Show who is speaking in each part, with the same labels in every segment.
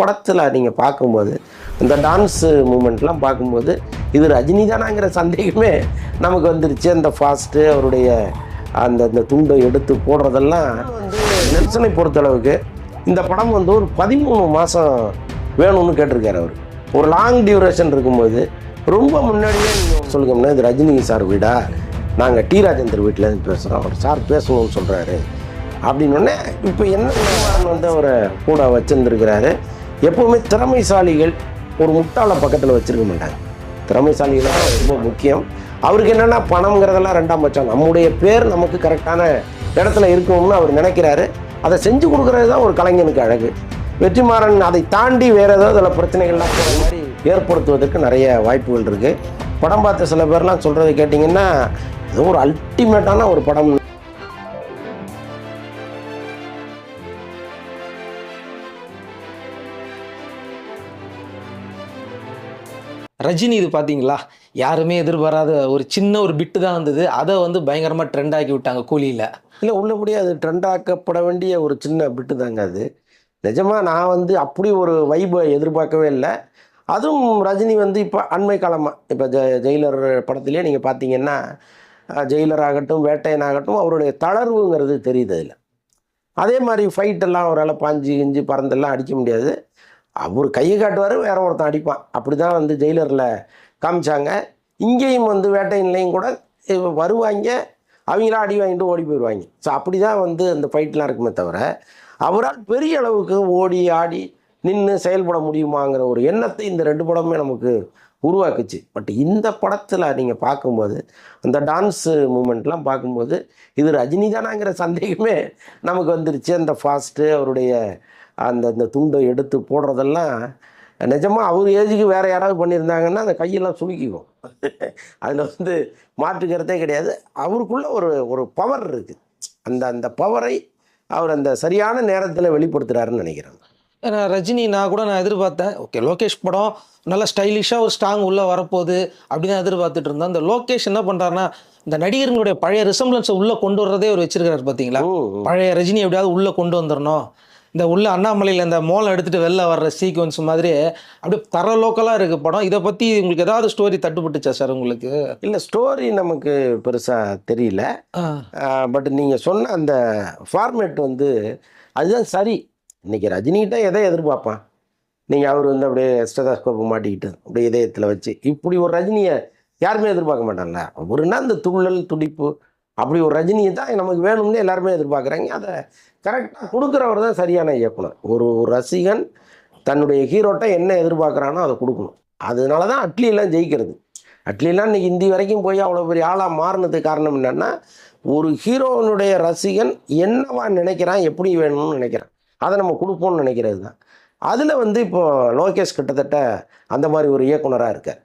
Speaker 1: படத்தில் நீங்கள் பார்க்கும்போது இந்த டான்ஸு மூமெண்ட்லாம் பார்க்கும்போது இது ரஜினி தானாங்கிற சந்தேகமே நமக்கு வந்துருச்சு. அந்த ஃபாஸ்ட்டு அவருடைய அந்த அந்த துண்டை எடுத்து போடுறதெல்லாம் வந்து நெல்சனை பொறுத்தளவுக்கு இந்த படம் வந்து ஒரு பதிமூணு மாதம் வேணும்னு கேட்டிருக்காரு அவர். ஒரு லாங் டியூரேஷன் இருக்கும்போது ரொம்ப முன்னாடியே நீங்கள் சொல்லுங்கன்னா இது ரஜினி சார் வீடா? நாங்கள் டி ராஜேந்தர் வீட்டிலேருந்து பேசுகிறோம் அவர் சார் பேசணும்னு சொல்கிறாரு அப்படின்னோடனே இப்போ என்ன வந்து அவரை கூட வச்சுருந்துருக்கிறாரு? எப்போவுமே திறமைசாலிகள் ஒரு முட்டாளை பக்கத்தில் வச்சுருக்க மாட்டாங்க. திறமைசாலிகள் தான் ரொம்ப முக்கியம். அவருக்கு என்னென்னா பணங்கிறதெல்லாம் ரெண்டாம் பட்சம். நம்முடைய பேர் நமக்கு கரெக்டான இடத்துல இருக்கணும்னு அவர் நினைக்கிறாரு. அதை செஞ்சு கொடுக்குறது தான் ஒரு கலைஞனுக்கு அழகு. வெற்றிமாறன் அதை தாண்டி வேறு ஏதாவது அதில் பிரச்சனைகள்லாம் போகிற மாதிரி ஏற்படுத்துவதற்கு நிறைய வாய்ப்புகள் இருக்குது படம் பார்த்த சில பேர்லாம் சொல்கிறத கேட்டிங்கன்னா ஏதோ ஒரு அல்டிமேட்டான ஒரு படம்
Speaker 2: ரஜினி இது பார்த்தீங்களா யாருமே எதிர்பாராத ஒரு சின்ன ஒரு பிட்டு தான் வந்தது. அதை வந்து பயங்கரமாக ட்ரெண்ட் ஆக்கி விட்டாங்க கூலியில்.
Speaker 1: இல்லை உள்ளபடியே அது ட்ரெண்ட் ஆக்கப்பட வேண்டிய ஒரு சின்ன பிட்டு தாங்க அது. நிஜமாக நான் வந்து அப்படி ஒரு வைபை எதிர்பார்க்கவே இல்லை. அதுவும் ரஜினி வந்து இப்போ அண்மை காலமாக இப்போ ஜெ ஜெயிலர் படத்துலேயே நீங்கள் பார்த்தீங்கன்னா ஜெயிலர் ஆகட்டும் வேட்டையன் ஆகட்டும் அவருடைய தளர்வுங்கிறது தெரியுது அதில். அதே மாதிரி ஃபைட்டெல்லாம் அவரால் பாஞ்சு கிஞ்சு பறந்தெல்லாம் அடிக்க முடியாது. அவர் கையை காட்டுவார் வேற ஒருத்தன் அடிப்பான். அப்படி தான் வந்து ஜெயிலரில் காமிச்சாங்க. இங்கேயும் வந்து வேட்டையின்லையும் கூட வருவாங்க. அவங்களாம் அடி வாங்கிட்டு ஓடி போயிடுவாங்க. ஸோ அப்படி தான் வந்து அந்த ஃபைட்லாம் இருக்குமே தவிர அவரால் பெரிய அளவுக்கு ஓடி ஆடி நின்று செயல்பட முடியுமாங்கிற ஒரு எண்ணத்தை இந்த ரெண்டு படமே நமக்கு உருவாக்குச்சு. பட் இந்த படத்தில் நீங்கள் பார்க்கும்போது அந்த டான்ஸு மூமெண்ட்லாம் பார்க்கும்போது இது ரஜினி தானாங்கிற சந்தேகமே நமக்கு வந்துருச்சு. அந்த ஃபாஸ்ட்டு அவருடைய அந்த அந்த துண்டை எடுத்து போடுறதெல்லாம் நிஜமாக அவர் ஏஜுக்கு வேறு யாராவது பண்ணியிருந்தாங்கன்னா அந்த கையெல்லாம் சுலுக்கிக்கும் அதில் வந்து மாற்றுக்கிறதே கிடையாது. அவருக்குள்ள ஒரு ஒரு பவர் இருக்குது அந்த அந்த பவரை அவர் அந்த சரியான நேரத்தில் வெளிப்படுத்துகிறாருன்னு நினைக்கிறேன்.
Speaker 2: ஏன்னா ரஜினி நான் கூட நான் எதிர்பார்த்தேன் ஓகே லோகேஷ் படம் நல்லா ஸ்டைலிஷாக ஒரு ஸ்டாங் உள்ளே வரப்போகுது அப்படின்னு எதிர்பார்த்துட்டு இருந்தேன். அந்த லோகேஷ் என்ன பண்ணுறாருன்னா இந்த நடிகர்களுடைய பழைய ரிசம்பிளன்ஸை உள்ளே கொண்டு வர்றதே அவர் வச்சிருக்காரு பார்த்தீங்களா பழைய ரஜினி எப்படியாவது உள்ளே கொண்டு வந்துடணும் இந்த உள்ள அண்ணாமலையில் இந்த மோளம் எடுத்துகிட்டு வெளில வர்ற சீக்வன்ஸ் மாதிரி அப்படியே தர லோக்கலாக இருக்குது படம். இதை பற்றி உங்களுக்கு ஏதாவது ஸ்டோரி தட்டுப்பட்டுச்சா சார் உங்களுக்கு?
Speaker 1: இல்லை ஸ்டோரி நமக்கு பெருசாக தெரியல. பட் நீங்கள் சொன்ன அந்த ஃபார்மேட் வந்து அதுதான் சரி. இன்னைக்கு ரஜினிகிட்ட எதை எதிர்பார்ப்பான்? நீங்கள் அவர் வந்து அப்படியே ஸ்டெதாஸ்கோப் மாட்டிக்கிட்டு அப்படியே இதயத்தில் வச்சு இப்படி ஒரு ரஜினியை யாருமே எதிர்பார்க்க மாட்டான்ல. அவருன்னா அந்த துள்ளல் துடிப்பு அப்படி ஒரு ரஜினியை தான் நமக்கு வேணும்னு எல்லாருமே எதிர்பார்க்குறாங்க. அதை கரெக்டாக கொடுக்குறவர் தான் சரியான இயக்குனர். ஒரு ரசிகன் தன்னுடைய ஹீரோட்ட என்ன எதிர்பார்க்குறானோ அதை கொடுக்கணும். அதனால தான் அட்லியெல்லாம் ஜெயிக்கிறது. அட்லிலாம் இன்றைக்கி இந்தி வரைக்கும் போய் அவ்வளோ பெரிய ஆளாக மாறினதுக்கு காரணம் என்னென்னா ஒரு ஹீரோவினுடைய ரசிகன் என்னவா நினைக்கிறான் எப்படி வேணும்னு நினைக்கிறான். அதை நம்ம கொடுப்போம்னு நினைக்கிறது தான். அதில் வந்து இப்போ லோகேஷ் கிட்டத்தட்ட அந்த மாதிரி ஒரு இயக்குனராக இருக்கார்.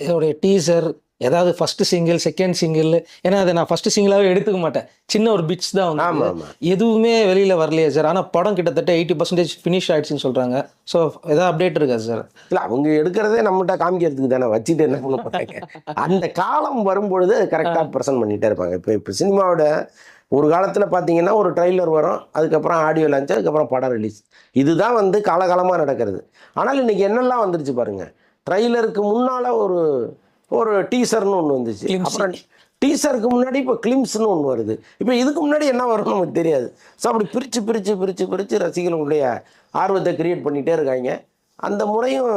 Speaker 2: இதோடைய டீசர் ஏதாவது ஃபர்ஸ்ட் சிங்கிள் செகண்ட் சிங்கிள் ஏன்னா அதை நான் ஃபர்ஸ்ட் சிங்கிளாகவே எடுத்துக்க மாட்டேன். சின்ன ஒரு பிட்ஸ் தான் வந்து. எதுவுமே வெளியில் வரலையே சார் ஆனால் படம் கிட்டத்தட்ட எயிட்டி பர்சன்டேஜ் ஃபினிஷ் ஆயிடுச்சுன்னு சொல்கிறாங்க ஸோ ஏதாவது அப்டேட் இருக்கா சார்
Speaker 1: இல்லை அவங்க எடுக்கிறதே நம்மகிட்ட காமிக்கிறதுக்கு தானே. வச்சுட்டு என்ன பண்ண அந்த காலம் வரும்பொழுது கரெக்டாக ப்ரெசென்ட் பண்ணிகிட்டே இருப்பாங்க. இப்போ இப்போ சினிமாவோட ஒரு காலத்தில் பார்த்தீங்கன்னா ஒரு ட்ரைலர் வரும். அதுக்கப்புறம் ஆடியோ லான்ச் அதுக்கப்புறம் படம் ரிலீஸ் இதுதான் வந்து காலகாலமாக நடக்கிறது. ஆனால் இன்னைக்கு என்னெல்லாம் வந்துருச்சு பாருங்க. ட்ரைலருக்கு முன்னால் ஒரு ஒரு டீசர்னு ஒன்று வந்துச்சு. அப்புறம் டீசருக்கு முன்னாடி இப்போ கிளிம்ஸ்னு ஒன்று வருது. இப்போ இதுக்கு முன்னாடி என்ன வரும்னு நமக்கு தெரியாது. ஸோ அப்படி பிரித்து பிரித்து பிரித்து பிரித்து ரசிகர்களுடைய ஆர்வத்தை கிரியேட் பண்ணிகிட்டே இருக்காங்க. அந்த முறையும்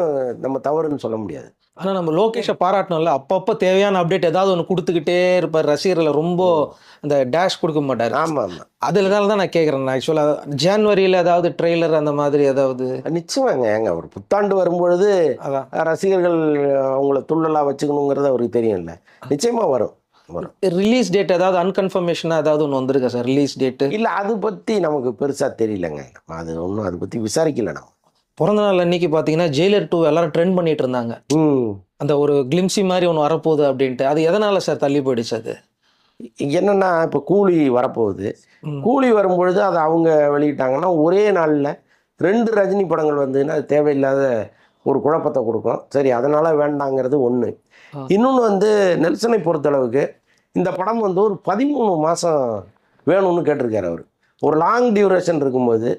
Speaker 1: நம்ம தவறுன்னு சொல்ல முடியாது.
Speaker 2: ஆனால் நம்ம லோகேஷை பாராட்டணும்ல. அப்பப்போ தேவையான அப்டேட் ஏதாவது ஒன்று கொடுத்துக்கிட்டே இருப்பார். ரசிகர்களை ரொம்ப அந்த டேஷ் கொடுக்க மாட்டார்.
Speaker 1: ஆமாம் ஆமாம்
Speaker 2: அதில் தான் நான் கேட்குறேன் ஆக்சுவலாக ஜான்வரியில் ஏதாவது ட்ரெய்லர் அந்த மாதிரி ஏதாவது?
Speaker 1: நிச்சயமாங்க. ஏங்க ஒரு புத்தாண்டு வரும்பொழுது ரசிகர்கள் அவங்கள துள்ளலாக வச்சுக்கணுங்கிறது அவருக்கு தெரியும்ல. நிச்சயமாக வரும் வரும்.
Speaker 2: ரிலீஸ் டேட் ஏதாவது அன்கன்ஃபர்மேஷனாக ஏதாவது ஒன்று வந்திருக்கா சார் ரிலீஸ் டேட்டு
Speaker 1: இல்லை அது பற்றி நமக்கு பெருசாக தெரியலங்க. அது ஒன்றும் அதை பற்றி விசாரிக்கல நம்ம.
Speaker 2: பிறந்த நாள் அன்னைக்கு பார்த்தீங்கன்னா ஜெயிலர் டூ எல்லாரும் ட்ரெண்ட் பண்ணிட்டு இருந்தாங்க.
Speaker 1: ம்.
Speaker 2: அந்த ஒரு கிளிம்ஸி மாதிரி ஒன்று வரப்போகுது அப்படின்ட்டு. அது எதனால சார் தள்ளி போயிடுச்சு அது?
Speaker 1: என்னன்னா இப்போ கூலி வரப்போகுது. கூலி வரும்பொழுது அதை அவங்க வெளியிட்டாங்கன்னா ஒரே நாளில் ரெண்டு ரஜினி படங்கள் வந்ததுன்னா அது தேவையில்லாத ஒரு குழப்பத்தை கொடுக்கும். சரி அதனால் வேண்டாங்கிறது ஒன்று. இன்னொன்று வந்து நெல்சனை பொறுத்தளவுக்கு இந்த படம் வந்து ஒரு பதிமூணு மாதம் வேணும்னு கேட்டிருக்காரு அவர். ஒரு லாங் டியூரேஷன் இருக்கும்போது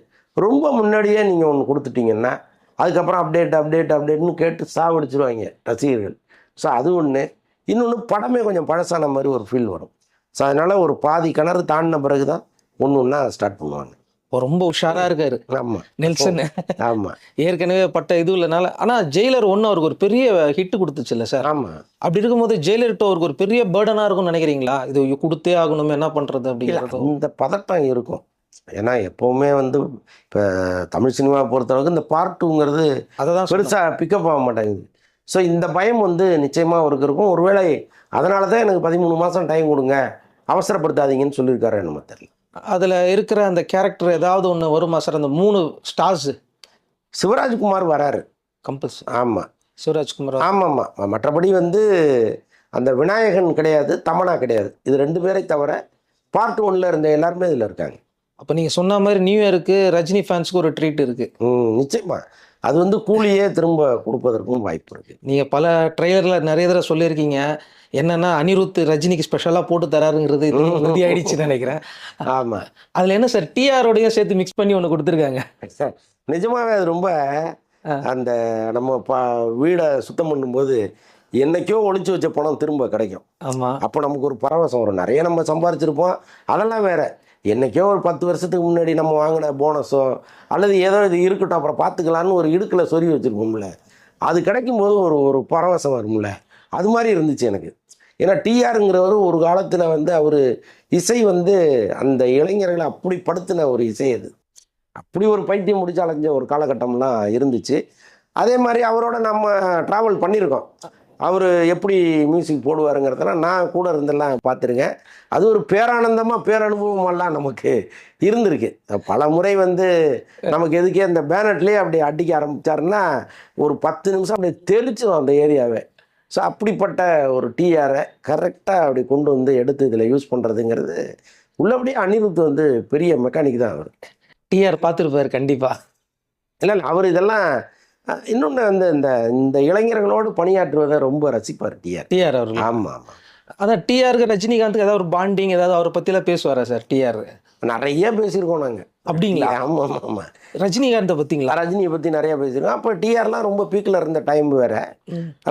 Speaker 1: ரொம்ப முன்னாடியே நீங்கள் ஒன்று கொடுத்துட்டீங்கன்னா அதுக்கப்புறம் அப்டேட் அப்டேட் அப்டேட்னு கேட்டு சாவடிச்சிருவாங்க ரசிகர்கள். ஸோ அது ஒன்று இன்னொன்று படமே கொஞ்சம் பழசான மாதிரி ஒரு ஃபீல் வரும். ஸோ அதனால் ஒரு பாதி கிணறு தாண்டின பிறகு தான் ஒன்று ஒன்றா ஸ்டார்ட் பண்ணுவாங்க
Speaker 2: ரொம்ப உஷாரா இருக்காரு.
Speaker 1: ஆமாம்
Speaker 2: நெல்சன்.
Speaker 1: ஆமாம்
Speaker 2: ஏற்கனவே பட்ட இது இல்லைனால ஆனா ஜெயிலர் ஒன்று அவருக்கு ஒரு பெரிய ஹிட் கொடுத்துச்சுல்ல சார்.
Speaker 1: ஆமாம்
Speaker 2: அப்படி இருக்கும்போது ஜெயிலர் டூ அவருக்கு ஒரு பெரிய பேர்டனா இருக்கும்னு நினைக்கிறீங்களா? இது கொடுத்தே ஆகணுமே என்ன பண்றது அப்படிங்கிறது?
Speaker 1: இந்த பதட்டம் இருக்கும். ஏன்னா எப்போவுமே வந்து இப்போ தமிழ் சினிமா பொறுத்தளவுக்கு இந்த பார்ட் டூங்கிறது
Speaker 2: அதை தான்
Speaker 1: பெருசாக பிக்கப் ஆக மாட்டேங்குது. ஸோ இந்த பயம் வந்து நிச்சயமாக அவருக்கு இருக்கும். ஒருவேளை அதனால தான் எனக்கு பதிமூணு மாதம் டைம் கொடுங்க. அவசரப்படுத்தாதீங்கன்னு சொல்லியிருக்காரு நம்ம தெரியல.
Speaker 2: அதுல இருக்கிற அந்த கேரக்டர் ஏதாவது ஒண்ணு வருமா சார் அந்த மூணு ஸ்டார்ஸ்
Speaker 1: சிவராஜ்குமார் வராரு.
Speaker 2: கம்பல்ஸ்
Speaker 1: ஆமாம்
Speaker 2: சிவராஜ்குமார்
Speaker 1: ஆமாம் ஆமாம். மற்றபடி வந்து அந்த விநாயகன் கிடையாது தமனா கிடையாது. இது ரெண்டு பேரை தவிர பார்ட் ஒன்ல இருந்த எல்லாருமே இதில் இருக்காங்க.
Speaker 2: அப்ப நீங்க சொன்ன மாதிரி நியூ இயருக்கு ரஜினி ஃபேன்ஸ்க்கு ஒரு ட்ரீட் இருக்கு.
Speaker 1: ம் நிச்சயமா. அது வந்து கூலியே திரும்ப கொடுப்பதற்கும் வாய்ப்பு இருக்கு.
Speaker 2: நீங்க பல ட்ரெய்லர்ல நிறைய தடவை சொல்லியிருக்கீங்க. என்னன்னா அனிருத் ரஜினிக்கு ஸ்பெஷலா போட்டு தராருங்கிறது உறுதி ஆயிடுச்சுன்னு நினைக்கிறேன்.
Speaker 1: ஆமாம்
Speaker 2: அதுல என்ன சார் டிஆரோடையும் சேர்த்து மிக்ஸ் பண்ணி ஒன்று கொடுத்துருக்காங்க?
Speaker 1: நிஜமாவே அது ரொம்ப அந்த நம்ம பா வீடை சுத்தம் பண்ணும்போது என்னைக்கோ ஒளிச்சு வச்ச பணம் திரும்ப கிடைக்கும்.
Speaker 2: ஆமா.
Speaker 1: அப்போ நமக்கு ஒரு பரவசம் வரும். நிறைய நம்ம சம்பாரிச்சிருப்போம். அதெல்லாம் வேற. என்னைக்கோ ஒரு பத்து வருஷத்துக்கு முன்னாடி நம்ம வாங்கின போனஸோ அல்லது ஏதோ இது இருக்கட்டும் அப்புறம் பார்த்துக்கலான்னு ஒரு இடுக்கில் சொறி வச்சுருப்போம்ல. அது கிடைக்கும் போது ஒரு ஒரு பரவசம் வரும்ல. அது மாதிரி இருந்துச்சு எனக்கு. ஏன்னா டிஆருங்கிறவர் ஒரு காலத்தில் வந்து அவர் இசை வந்து அந்த இளைஞர்களை அப்படி படுத்தின ஒரு இசை அது. அப்படி ஒரு பைத்தியம் முடிச்சு அலைஞ்ச ஒரு காலகட்டம்லாம் இருந்துச்சு. அதே மாதிரி அவரோட நம்ம ட்ராவல் பண்ணியிருக்கோம். அவர் எப்படி மியூசிக் போடுவாருங்கிறதெல்லாம் நான் கூட இருந்தெல்லாம் பார்த்துருக்கேன். அது ஒரு பேரானந்தமாக பேரனுபவமெல்லாம் நமக்கு இருந்திருக்கு. பல முறை வந்து நமக்கு எதுக்கே அந்த பேனட்லேயே அப்படி அடிக்க ஆரம்பிச்சாருன்னா ஒரு பத்து நிமிஷம் அப்படியே தெளிச்சிடும் அந்த ஏரியாவை. ஸோ அப்படிப்பட்ட ஒரு டிஆரை கரெக்டாக அப்படி கொண்டு வந்து எடுத்து இதில் யூஸ் பண்ணுறதுங்கிறது உள்ளபடியே அனிருத் வந்து பெரிய மெக்கானிக் தான் அவர்.
Speaker 2: டிஆர் பார்த்துருப்பாரு கண்டிப்பா.
Speaker 1: இல்லை இல்லை அவர் இதெல்லாம் இன்னொன்று அந்த இந்த இந்த இளைஞர்களோடு பணியாற்றுவதை ரொம்ப ரசிப்பார் டிஆர்
Speaker 2: டிஆர் அவர்கள்.
Speaker 1: ஆமாம் ஆமாம்
Speaker 2: அதான் டிஆருக்கு ரஜினிகாந்துக்கு ஏதாவது ஒரு பாண்டிங் ஏதாவது அவரை பற்றிலாம் பேசுவாரா சார் டிஆர்
Speaker 1: நிறைய பேசியிருக்கோம் நாங்கள்
Speaker 2: அப்படிங்களா?
Speaker 1: ஆமாம் ஆமாம் ஆமாம்
Speaker 2: ரஜினிகாந்தை பற்றிங்களா
Speaker 1: ரஜினியை பற்றி நிறைய பேசியிருக்கோம். அப்போ டிஆர்லாம் ரொம்ப பீக்கில் இருந்த டைம் வேறு.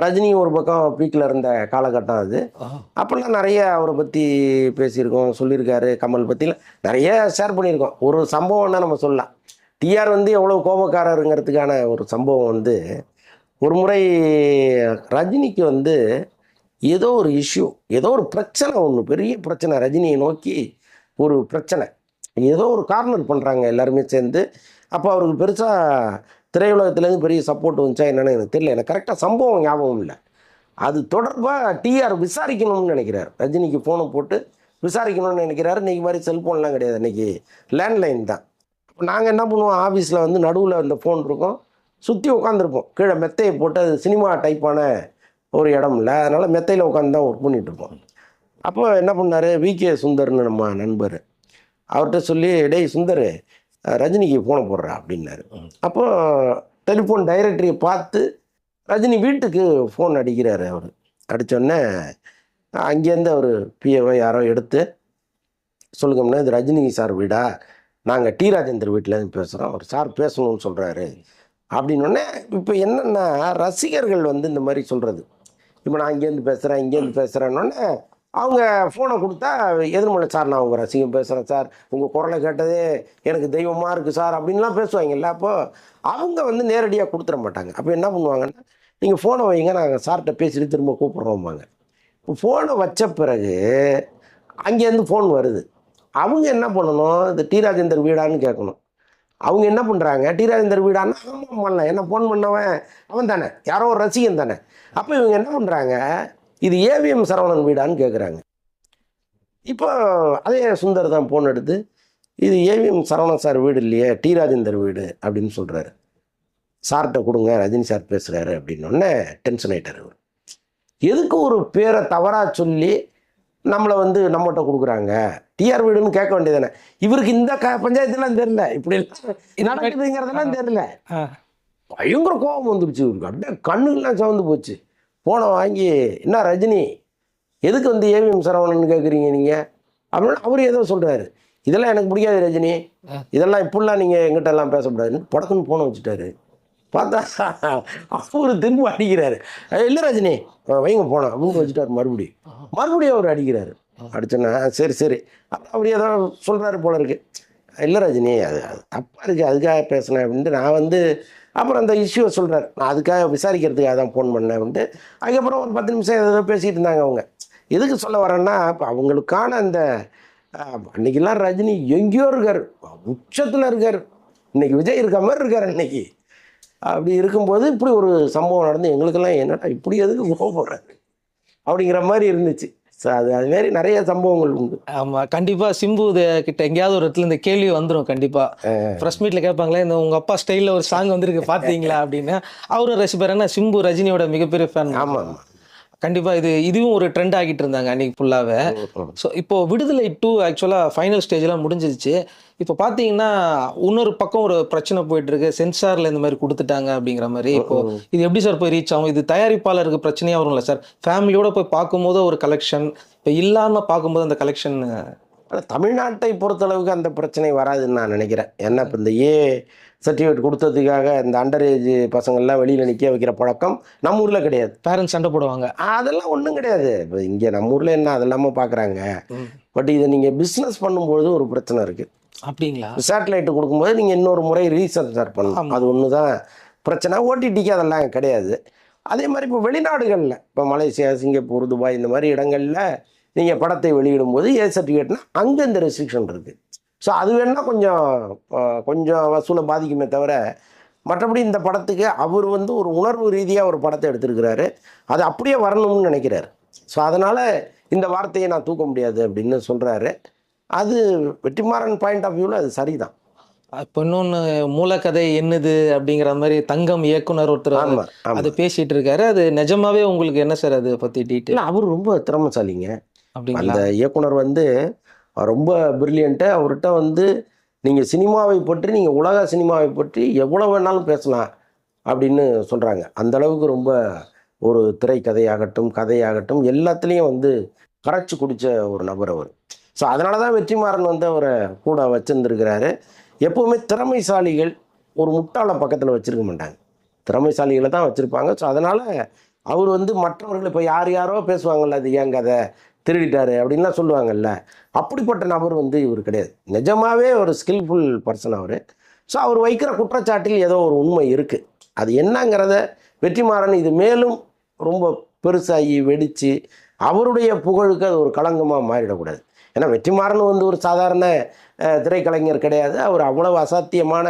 Speaker 1: ரஜினி ஒரு பக்கம் பீக்கில் இருந்த காலகட்டம் அது. அப்போல்லாம் நிறைய அவரை பற்றி பேசியிருக்கோம் சொல்லியிருக்காரு கமல் பற்றிலாம் நிறைய ஷேர் பண்ணியிருக்கோம். ஒரு சம்பவம்னா நம்ம சொல்லலாம். டிஆர் வந்து எவ்வளோ கோபக்காரருங்கிறதுக்கான ஒரு சம்பவம் வந்து ஒரு முறை ரஜினிக்கு வந்து ஏதோ ஒரு இஷ்யூ ஏதோ ஒரு பிரச்சனை ஒன்று பெரிய பிரச்சனை ரஜினியை நோக்கி ஒரு பிரச்சனை. ஏதோ ஒரு கார்னர் பண்ணுறாங்க எல்லாருமே சேர்ந்து. அப்போ அவருக்கு பெருசாக திரையுலகத்துலேருந்து பெரிய சப்போர்ட் வந்துச்சா என்னென்னு எனக்கு தெரியல. எனக்கு கரெக்டாக சம்பவம் ஞாபகம் இல்லை. அது தொடர்பாக டிஆர் விசாரிக்கணும்னு நினைக்கிறார். ரஜினிக்கு ஃபோனை போட்டு விசாரிக்கணும்னு நினைக்கிறாரு. இன்றைக்கி மாதிரி செல்ஃபோன்லாம் கிடையாது. இன்றைக்கி லேண்ட்லைன் தான். இப்போ நாங்கள் என்ன பண்ணுவோம்? ஆஃபீஸில் வந்து நடுவில் அந்த ஃபோன் இருக்கும். சுற்றி உட்காந்துருப்போம் கீழே மெத்தையை போட்டு அது சினிமா டைப்பான ஒரு இடம் இல்லை. அதனால் மெத்தையில் உட்காந்து தான் ஒர்க் பண்ணிகிட்ருப்போம் அப்போ என்ன பண்ணார்? விகே சுந்தர்னு நம்ம நண்பர். அவர்கிட்ட சொல்லி டேய் சுந்தர் ரஜினிக்கு ஃபோனை போடுறா அப்படின்னாரு. அப்போ டெலிஃபோன் டைரக்டரியை பார்த்து ரஜினி வீட்டுக்கு ஃபோன் அடிக்கிறாரு அவர். அடித்தோடனே அங்கேருந்து அவர் பிஏவை யாரோ எடுத்து சொல்லுங்கம்னா இது ரஜினி சார் வீடா? நாங்கள் டி ராஜேந்தர் வீட்டிலேருந்து பேசுகிறோம் அவர் சார் பேசணும்னு சொல்கிறாரு அப்படின்னோடனே இப்போ என்னென்னா ரசிகர்கள் வந்து இந்த மாதிரி சொல்கிறது இப்போ நான் இங்கேருந்து பேசுகிறேன் இங்கேருந்து பேசுகிறேன்னொடனே அவங்க ஃபோனை கொடுத்தா எதிர்மலை சார் நான் உங்கள் ரசிகம் பேசுகிறேன் சார். உங்கள் குரலை கேட்டதே எனக்கு தெய்வமாக இருக்குது சார் அப்படின்லாம் பேசுவாங்கல்ல அப்போ அவங்க வந்து நேரடியாக கொடுத்துட மாட்டாங்க. அப்போ என்ன பண்ணுவாங்கன்னா நீங்கள் ஃபோனை வைங்க நாங்கள் சார்கிட்ட பேசிட்டு திரும்ப கூப்பிட்றோம்பாங்க. இப்போ ஃபோனை வச்ச பிறகு அங்கேருந்து ஃபோன் வருது. அவங்க என்ன பண்ணணும்? இந்த டி ராஜேந்தர் வீடான்னு கேட்கணும். அவங்க என்ன பண்ணுறாங்க டி ராஜேந்தர் வீடான்னா ஆமாம் பண்ணல என்ன ஃபோன் பண்ணவன்? அவன் தானே. யாரோ ஒரு ரசிகன் தானே. அப்போ இவங்க என்ன பண்ணுறாங்க இது ஏவிஎம் சரவணன் வீடான்னு கேட்குறாங்க இப்போ அதே சுந்தர் தான் ஃபோன் எடுத்து இது ஏவிஎம் சரவணன் சார் வீடு இல்லையே டி ராஜேந்தர் வீடு அப்படின்னு சொல்கிறாரு சார்கிட்ட கொடுங்க ரஜினி சார் பேசுகிறாரு அப்படின்னோடனே டென்ஷன் ஆகிட்டார் அவர் எதுக்கு ஒரு பேரை தவறாக சொல்லி நம்மளை வந்து நம்மகிட்ட கொடுக்குறாங்க? டிஆர் வீடுன்னு கேட்க வேண்டியதானே இவருக்கு இந்த க பஞ்சாயத்துலாம் தெரில இப்படி நடக்குதுங்கிறதெல்லாம் தெரில
Speaker 2: ஆ.
Speaker 1: பயங்கர கோபம் வந்துருச்சு இவருக்கு. அப்படியே கண்ணுலாம் சவந்து போச்சு. போனை வாங்கி என்ன ரஜினி எதுக்கு வந்து ஏவிஎம் சரவணன் கேட்குறீங்க நீங்கள் அப்படின்னு அவர் ஏதோ சொல்கிறாரு இதெல்லாம் எனக்கு பிடிக்காது ரஜினி. இதெல்லாம் இப்படிலாம் நீங்கள் எங்கிட்ட எல்லாம் பேசக்கூடாதுன்னு படக்குன்னு போனை வச்சுட்டாரு. பார்த்தா அவர் திரும்ப அடிக்கிறாரு. "ஏய், இல்லை ரஜினி வைங்க போனோம் அப்படின்னு வச்சுட்டார் மறுபடியும். மறுபடியும் அவர் அடிக்கிறாரு. அடிச்சோன்னா சரி சரி. அப்புறம் அப்படி ஏதோ சொல்கிறாரு போல இருக்கு. இல்லை ரஜினி அது அது தப்பாக இருக்குது அதுக்காக பேசினேன் அப்படின்ட்டு நான் வந்து அப்புறம் அந்த இஷ்யூவை சொல்கிறார் நான் அதுக்காக விசாரிக்கிறதுக்காக தான் ஃபோன் பண்ணேன் அப்படின்ட்டு. அதுக்கப்புறம் ஒரு பத்து நிமிஷம் ஏதோ பேசிகிட்டு இருந்தாங்க அவங்க. எதுக்கு சொல்ல வரேன்னா இப்போ அவங்களுக்கான அந்த அன்றைக்கெல்லாம் ரஜினி எங்கேயோ இருக்கார். உச்சத்தில் இருக்கார். இன்னைக்கு விஜய் இருக்க மாதிரி இருக்கார் அன்றைக்கி அப்படி இருக்கும்போது இப்படி ஒரு சம்பவம் நடந்து எங்களுக்கெல்லாம் என்னடா இப்படி எதுக்கு கோபப்படுறாரு அப்படிங்கிற மாதிரி இருந்துச்சு. அது மாதிரி நிறைய சம்பவங்கள் உண்டு.
Speaker 2: ஆமா கண்டிப்பா சிம்பு கிட்ட எங்கேயாவது ஒரு இடத்துல இந்த கேள்வி வந்துரும் கண்டிப்பா. ப்ரெஸ் மீட்ல கேட்பாங்களே இந்த உங்க அப்பா ஸ்டைல்ல ஒரு சாங் வந்திருக்கு பாத்தீங்களா அப்படின்னு. அவரும் ரசிப்பார் ஏன்னா சிம்பு ரஜினியோட மிகப்பெரிய ஃபேன்
Speaker 1: ஆமாம் ஆமாம்
Speaker 2: கண்டிப்பா இது இதுவும் ஒரு ட்ரெண்ட் ஆகிட்டு இருந்தாங்க அன்னைக்கு ஃபுல்லாவே ஸோ இப்போ விடுதலை டூ ஆக்சுவலாக ஃபைனல் ஸ்டேஜ்லாம் முடிஞ்சிருச்சு. இப்போ பார்த்தீங்கன்னா இன்னொரு பக்கம் ஒரு பிரச்சனை போயிட்டு இருக்கு சென்சாரில் இந்த மாதிரி கொடுத்துட்டாங்க அப்படிங்கிற மாதிரி. இப்போ இது எப்படி சார் போய் ரீச் ஆகும்? இது தயாரிப்பாளருக்கு பிரச்சனையாக வரும்ல சார்? ஃபேமிலியோட போய் பார்க்கும்போது ஒரு கலெக்ஷன் இப்போ இல்லாமல் பார்க்கும்போது அந்த கலெக்ஷன்
Speaker 1: ஆனால் தமிழ்நாட்டை பொறுத்தளவுக்கு அந்த பிரச்சனை வராதுன்னு நான் நினைக்கிறேன். ஏன்னா இப்போ இந்த ஏ சர்டிஃபிகேட் கொடுத்ததுக்காக இந்த அண்டர் ஏஜ் பசங்கள்லாம் வெளியில் நிற்க வைக்கிற பழக்கம் நம்ம ஊரில் கிடையாது.
Speaker 2: பேரண்ட்ஸ் சண்டை போடுவாங்க.
Speaker 1: அதெல்லாம் ஒன்றும் கிடையாது. இப்போ இங்கே நம்ம ஊரில் என்ன அதெல்லாமல் பார்க்குறாங்க பட் இதை நீங்கள் பிஸ்னஸ் பண்ணும்பொழுது ஒரு பிரச்சனை இருக்குது
Speaker 2: அப்படிங்களா?
Speaker 1: சேட்டலைட்டு கொடுக்கும்போது நீங்கள் இன்னொரு முறை ரீசென்சார் பண்ணணும். அது ஒன்று தான் பிரச்சனை ஓடிடிக்கு அதெல்லாம் கிடையாது. அதே மாதிரி இப்போ வெளிநாடுகளில் இப்போ மலேசியா சிங்கப்பூர் துபாய் இந்த மாதிரி இடங்களில் நீங்கள் படத்தை வெளியிடும்போது ஏ சர்டிஃபிகேட்னா அங்கே இந்த ரெஸ்ட்ரிக்ஷன் இருக்குது ஸோ அது வேணால் கொஞ்சம் கொஞ்சம் வசூலை பாதிக்குமே தவிர மற்றபடி இந்த படத்துக்கு அவர் வந்து ஒரு உணர்வு ரீதியாக ஒரு படத்தை எடுத்திருக்கிறாரு. அது அப்படியே வரணும்னு நினைக்கிறாரு. ஸோ அதனால் இந்த வார்த்தையை நான் தூக்க முடியாது அப்படின்னு சொல்கிறாரு அது வெற்றிமாறன் பாயிண்ட் ஆஃப் வியூவில் அது சரிதான்.
Speaker 2: இப்போ இன்னொன்று மூலக்கதை என்னது அப்படிங்கிற மாதிரி தங்கம் இயக்குனர் ஒருத்தர் அது பேசிட்டு இருக்காரு அது நிஜமாவே உங்களுக்கு என்ன சார் அதை பத்தி டீட்டெயில்
Speaker 1: அவர் ரொம்ப திறமைசாலிங்க.
Speaker 2: அப்படிங்களா?
Speaker 1: அந்த இயக்குனர் வந்து ரொம்ப பிரில்லியண்ட்டு அவர்கிட்ட வந்து நீங்கள் சினிமாவை பற்றி நீங்கள் உலக சினிமாவை பற்றி எவ்வளோ வேணாலும் பேசலாம் அப்படின்னு சொல்கிறாங்க அந்த அளவுக்கு ரொம்ப ஒரு திரைக்கதையாகட்டும் கதையாகட்டும் எல்லாத்துலேயும் வந்து கரைச்சி குடித்த ஒரு நபர் அவர். ஸோ அதனால தான் வெற்றிமாறன் வந்து அவரை கூட வச்சுருந்துருக்கிறாரு. எப்போவுமே திறமைசாலிகள் ஒரு முட்டாளை பக்கத்தில் வச்சுருக்க மாட்டாங்க. திறமைசாலிகளை தான் வச்சுருப்பாங்க. ஸோ அதனால் அவர் வந்து மற்றவர்கள் இப்போ யார் யாரோ பேசுவாங்கல்ல அது ஏன் கதை திருடிட்டாரு அப்படின்லாம் சொல்லுவாங்கல்ல. அப்படிப்பட்ட நபர் வந்து இவர் கிடையாது. நிஜமாகவே ஒரு ஸ்கில்ஃபுல் பர்சன் அவர். ஸோ அவர் வைக்கிற குற்றச்சாட்டில் ஏதோ ஒரு உண்மை இருக்குது அது என்னங்கிறத வெற்றிமாறன் இது மேலும் ரொம்ப பெருசாகி வெடித்து அவருடைய புகழுக்கு அது ஒரு களங்கமாக மாறிடக்கூடாது. ஏன்னா வெற்றிமாறன் வந்து ஒரு சாதாரண திரைக்கலைஞர் கிடையாது. அவர் அவ்வளவு அசாத்தியமான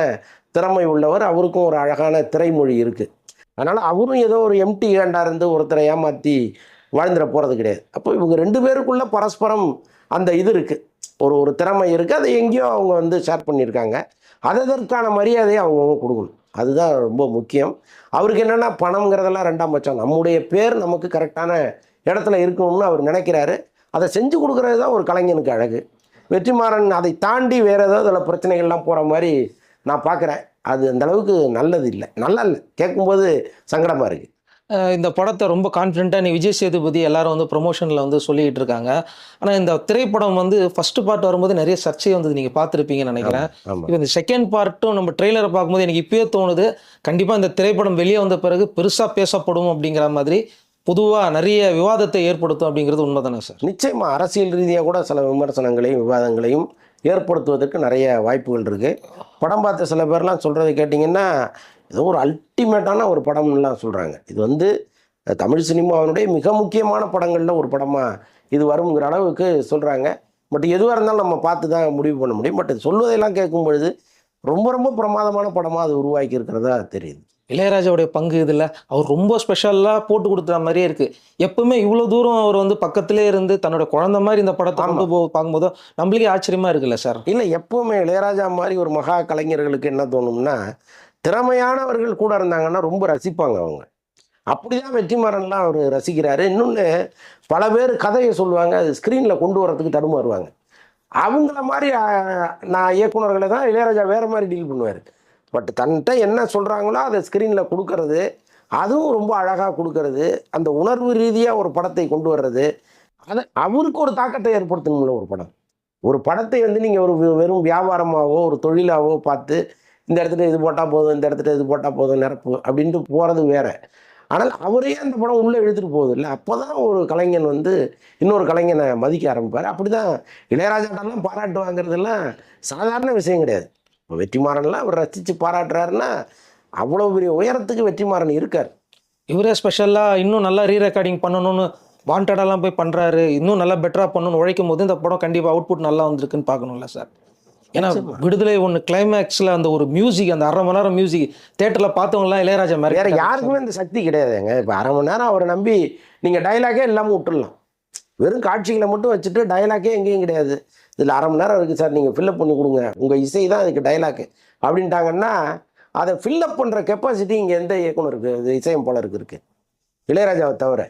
Speaker 1: திறமை உள்ளவர். அவருக்கும் ஒரு அழகான திரைமொழி இருக்குது அதனால் அவரும் ஏதோ ஒரு எம்டி ஹேண்டாக இருந்து ஒருத்தரை ஏமாற்றி வாழ்ந்துட போகிறது கிடையாது. அப்போ இவங்க ரெண்டு பேருக்குள்ளே பரஸ்பரம் அந்த இது இருக்குது ஒரு ஒரு திறமை இருக்குது அதை எங்கேயோ அவங்க வந்து ஷேர் பண்ணியிருக்காங்க. அதற்கான மரியாதையை அவங்கவுங்க கொடுக்கணும். அதுதான் ரொம்ப முக்கியம். அவருக்கு என்னென்னா பணங்கிறதெல்லாம் ரெண்டாம் பட்சம். நம்முடைய பேர் நமக்கு கரெக்டான இடத்துல இருக்கணும்னு அவர் நினைக்கிறாரு. அதை செஞ்சு கொடுக்குறது தான் ஒரு கலைஞனுக்கு அழகு. வெற்றிமாறன் அதை தாண்டி வேறு ஏதாவது அதில் பிரச்சனைகள்லாம் போகிற மாதிரி நான் பார்க்குறேன் அது அந்த அளவுக்கு நல்லது இல்லை. நல்லா இல்லை. கேட்கும்போது சங்கடமாக இருக்குது
Speaker 2: இந்த படத்தை ரொம்ப கான்ஃபிடென்ட்டாக நீ விஜய் சேதுபதி எல்லாரும் வந்து ப்ரொமோஷனில் வந்து சொல்லிட்டு இருக்காங்க. ஆனால் இந்த திரைப்படம் வந்து ஃபர்ஸ்ட் பார்ட் வரும்போது நிறைய சர்ச்சை வந்தது நீங்கள் பார்த்துருப்பீங்கன்னு நினைக்கிறேன். இப்போ இந்த செகண்ட் பார்ட்டும் நம்ம ட்ரெய்லரை பார்க்கும்போது எனக்கு இப்பயே தோணுது. கண்டிப்பாக இந்த திரைப்படம் வெளியே வந்த பிறகு பெருசாக பேசப்படும் அப்படிங்கிற மாதிரி பொதுவாக நிறைய விவாதத்தை ஏற்படுத்தும் அப்படிங்கிறது உண்மைதானே சார்?
Speaker 1: நிச்சயமாக அரசியல் ரீதியாக கூட சில விமர்சனங்களையும் விவாதங்களையும் ஏற்படுத்துவதற்கு நிறைய வாய்ப்புகள் இருக்குது படம் பார்த்த சில பேர்லாம் சொல்கிறத கேட்டிங்கன்னா ஏதோ ஒரு அல்டிமேட்டான ஒரு படம்லாம் சொல்கிறாங்க இது வந்து தமிழ் சினிமாவினுடைய மிக முக்கியமான படங்களில் ஒரு படமாக இது வருங்கிற அளவுக்கு சொல்கிறாங்க பட் எதுவாக இருந்தாலும் நம்ம பார்த்து தான் முடிவு பண்ண முடியும். பட் சொல்வதையெல்லாம் கேட்கும் பொழுது ரொம்ப ரொம்ப பிரமாதமான படமாக அது உருவாக்கி இருக்கிறதா தெரியுது.
Speaker 2: இளையராஜாவுடைய பங்கு இதில் அவர் ரொம்ப ஸ்பெஷலாக போட்டு கொடுக்குற மாதிரியே இருக்குது எப்பவுமே இவ்வளோ தூரம் அவர் வந்து பக்கத்திலே இருந்து தன்னோட குழந்தை மாதிரி இந்த படத்தை கொண்டு போ பார்க்கும்போது நம்மளுக்கே ஆச்சரியமா இருக்குல்ல சார்
Speaker 1: இல்லை எப்போவுமே இளையராஜா மாதிரி ஒரு மகா கலைஞர்களுக்கு என்ன தோணும்னா திறமையானவர்கள் கூட இருந்தாங்கன்னா ரொம்ப ரசிப்பாங்க அவங்க. அப்படிதான் வெற்றிமாறன்லாம் அவர் ரசிக்கிறாரு. இன்னொன்று பல பேர் கதையை சொல்லுவாங்க அது ஸ்க்ரீனில் கொண்டு வரதுக்கு தடுமாறுவாங்க. அவங்கள மாதிரி நான் இயக்குனர்களை தான் இளையராஜா வேறு மாதிரி டீல் பண்ணுவார். பட் தன்கிட்ட என்ன சொல்கிறாங்களோ அதை ஸ்க்ரீனில் கொடுக்கறது அதுவும் ரொம்ப அழகாக கொடுக்கறது அந்த உணர்வு ரீதியாக ஒரு படத்தை கொண்டு வர்றது அது அவருக்கு ஒரு தாக்கத்தை ஏற்படுத்தணும்ல ஒரு படம். ஒரு படத்தை வந்து நீங்கள் ஒரு வெறும் வியாபாரமாகவோ ஒரு தொழிலாகவோ பார்த்து இந்த இடத்துல இது போட்டால் போதும் இந்த இடத்துல இது போட்டால் போதும் நிரப்பு அப்படின்ட்டு போகிறது வேறு. ஆனால் அவரே அந்த படம் உள்ளே எழுத்துட்டு போகுது இல்லை? அப்போ தான் ஒரு கலைஞன் வந்து இன்னொரு கலைஞனை மதிக்க ஆரம்பிப்பார். அப்படி தான் இளையராஜாட்டெல்லாம் பாராட்டு வாங்குறதெல்லாம் சாதாரண விஷயம் கிடையாது. வெற்றிமாறன்லாம் அவர் ரசித்து பாராட்டுறாருன்னா அவ்வளோ பெரிய உயரத்துக்கு வெற்றிமாறன் இருக்கார்.
Speaker 2: இவரே ஸ்பெஷலாக இன்னும் நல்லா ரீ ரெக்கார்டிங் பண்ணணும்னு வாண்டடெல்லாம் போய் பண்ணுறாரு இன்னும் நல்லா பெட்டராக பண்ணணும்னு உழைக்கும் போது இந்த படம் கண்டிப்பாக அவுட்புட் நல்லா வந்திருக்குன்னு பார்க்கணும்ல சார் ஏன்னா விடுதலை ஒன்று கிளைமேக்ஸில் அந்த ஒரு மியூசிக் அந்த அரை மணி நேரம் மியூசிக் தேட்டரில் பார்த்தவங்கலாம் இளையராஜா
Speaker 1: வேற
Speaker 2: மாதிரி
Speaker 1: யாருக்குமே இந்த சக்தி கிடையாதுங்க. இப்போ அரை மணி நேரம் அவரை நம்பி நீங்கள் டைலாகே இல்லாமல் விட்டுடலாம் வெறும் காட்சிகளை மட்டும் வச்சுட்டு டைலாக்கே எங்கேயும் கிடையாது. இதில் அரை மணி நேரம் இருக்குது சார் நீங்கள் ஃபில்லப் பண்ணி கொடுங்க. உங்கள் இசை தான் அதுக்கு டைலாக்கு அப்படின்ட்டாங்கன்னா அதை ஃபில்லப் பண்ணுற கெப்பாசிட்டி இங்கே எந்த இயக்குனருக்கு இது இசையம் போலருக்கு இருக்குது இளையராஜாவை தவிர.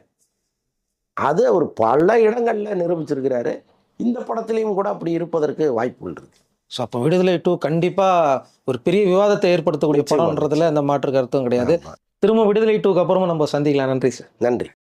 Speaker 1: அது அவர் பல இடங்களில் நிரூபிச்சிருக்கிறாரு. இந்த படத்துலையும் கூட அப்படி இருப்பதற்கு வாய்ப்புகள் இருக்குது
Speaker 2: ஸோ அப்போ விடுதலை டூ கண்டிப்பாக ஒரு பெரிய விவாதத்தை ஏற்படுத்தக்கூடிய. படம்ன்றதுல எந்த மாற்று கருத்தும் கிடையாது. திரும்ப விடுதலை டூக்கு அப்புறமா நம்ம சந்திக்கலாம். நன்றி சார்.
Speaker 1: நன்றி.